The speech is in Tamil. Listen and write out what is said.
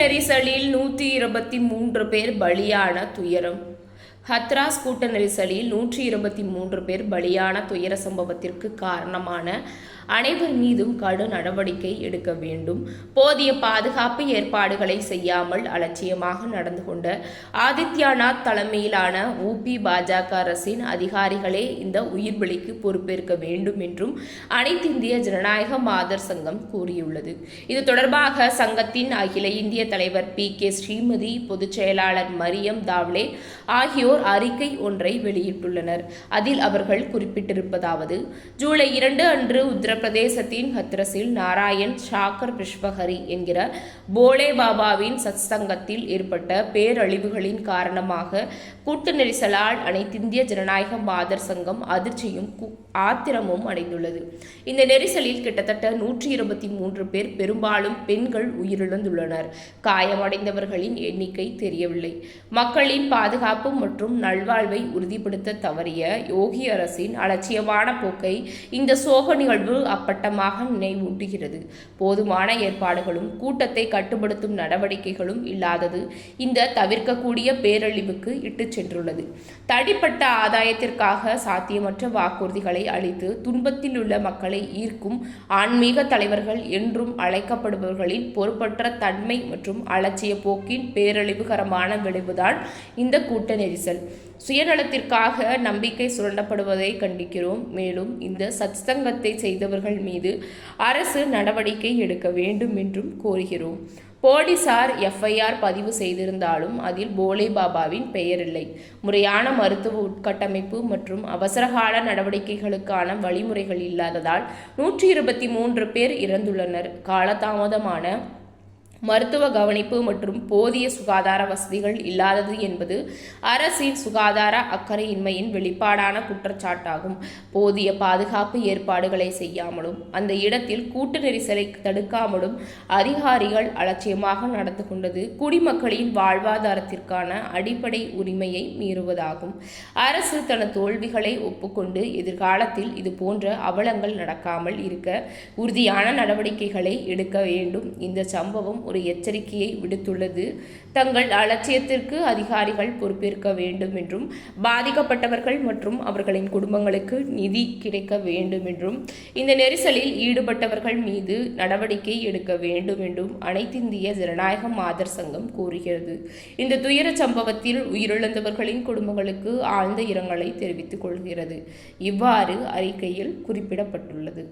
நெரிசலில் நூற்றி இருபத்தி மூன்று பேர் பலியான துயரம். ஹத்ராஸ் கூட்ட நெரிசலில் நூற்றி இருபத்தி மூன்று பேர் பலியான துயர சம்பவத்திற்கு காரணமான அனைவர் மீதும் கடும் நடவடிக்கை எடுக்க வேண்டும். போதிய பாதுகாப்பு ஏற்பாடுகளை செய்யாமல் அலட்சியமாக நடந்து கொண்ட ஆதித்யநாத் தலைமையிலான ஊபி பாஜக அரசின் அதிகாரிகளே இந்த உயிர்பலிக்கு பொறுப்பேற்க வேண்டும் என்றும் அனைத்து இந்திய ஜனநாயக மாதர் சங்கம் கூறியுள்ளது. இது தொடர்பாக சங்கத்தின் அகில இந்திய தலைவர் பி கே ஸ்ரீமதி பொதுச் செயலாளர் மரியம் தாவ்லே ஆகியோர் அறிக்கை ஒன்றை வெளியிட்டுள்ளனர். அதில் அவர்கள் குறிப்பிட்டிருப்பதாவது ஜூலை இரண்டு அன்று உத்தரப்பிரதேசத்தின் ஹத்ரஸில் நாராயண் ஷாக்கர் புஷ்பஹரி என்கிற போலே பாபாவின் சத்சங்கத்தில் ஏற்பட்ட பேரழிவுகளின் காரணமாக கூட்டு நெரிசலால் அனைத்திந்திய ஜனநாயக மாதர் சங்கம் அதிர்ச்சியும் ஆத்திரமும் அடைந்துள்ளது. இந்த நெரிசலில் கிட்டத்தட்ட நூற்றி இருபத்தி மூன்று பேர் பெரும்பாலும் பெண்கள் உயிரிழந்துள்ளனர். காயமடைந்தவர்களின் எண்ணிக்கை தெரியவில்லை. மக்களின் பாதுகாப்பு மற்றும் மற்றும் நல்வாழ்வை உறுதிப்படுத்த தவறிய யோகி அரசின் அலட்சியமான போக்கை இந்த சோக நிகழ்வு அப்பட்டமாக நினைவூட்டுகிறது. போதுமான ஏற்பாடுகளும் கூட்டத்தை கட்டுப்படுத்தும் நடவடிக்கைகளும் இல்லாதது இந்த தவிர்க்கக்கூடிய பேரழிவுக்கு இட்டுச் சென்றுள்ளது. தடிப்பட்ட ஆதாயத்திற்காக சாத்தியமற்ற வாக்குறுதிகளை அளித்து துன்பத்தில் உள்ள மக்களை ஈர்க்கும் ஆன்மீக தலைவர்கள் என்றும் அழைக்கப்படுபவர்களின் பொறுப்பற்ற தன்மை மற்றும் அலட்சிய போக்கின் பேரழிவுகரமான விளைவுதான் இந்த கூட்ட நெரிசல். சுயநலத்திற்காக நம்பிக்கை சுரண்டப்படுவதை கண்டிக்கிறோம். மேலும் இந்த சத்சங்கத்தை செய்தவர்கள் மீது அரசு நடவடிக்கை எடுக்க வேண்டும் என்றும் கோருகிறோம். போலீசார் எஃப்ஐஆர் பதிவு செய்திருந்தாலும் அதில் போலே பாபாவின் பெயர் இல்லை முறையான மருத்துவ உட்கட்டமைப்பு மற்றும் அவசரகால நடவடிக்கைகளுக்கான வழிமுறைகள் இல்லாததால் நூற்றி இருபத்தி மூன்று பேர் இறந்துள்ளனர். காலதாமதமான மருத்துவ கவனிப்பு மற்றும் போதிய சுகாதார வசதிகள் இல்லாதது என்பது அரசின் சுகாதார அக்கறையின்மையின் வெளிப்பாடான குற்றச்சாட்டாகும். போதிய பாதுகாப்பு ஏற்பாடுகளை செய்யாமலும் அந்த இடத்தில் கூட்டு நெரிசலை தடுக்காமலும் அதிகாரிகள் அலட்சியமாக நடந்து கொண்டது குடிமக்களின் வாழ்வாதாரத்திற்கான அடிப்படை உரிமையை மீறுவதாகும். அரசு தனது தோல்விகளை ஒப்புக்கொண்டு எதிர்காலத்தில் இது போன்ற அவலங்கள் நடக்காமல் இருக்க உறுதியான நடவடிக்கைகளை எடுக்க வேண்டும். இந்த சம்பவம் ஒரு எச்சரிக்கையை விடுத்துள்ளது. தங்கள் அலட்சியத்திற்கு அதிகாரிகள் பொறுப்பேற்க வேண்டும் என்றும் பாதிக்கப்பட்டவர்கள் மற்றும் அவர்களின் குடும்பங்களுக்கு நிதி கிடைக்க வேண்டும் என்றும் இந்த நெரிசலில் ஈடுபட்டவர்கள் மீது நடவடிக்கை எடுக்க வேண்டும் என்றும் அனைத்திந்திய ஜனநாயக மாதர் சங்கம் கூறுகிறது. இந்த துயர சம்பவத்தில் உயிரிழந்தவர்களின் குடும்பங்களுக்கு ஆழ்ந்த இரங்கலை தெரிவித்துக் கொள்கிறது. இவ்வாறு அறிக்கையில் குறிப்பிடப்பட்டுள்ளது.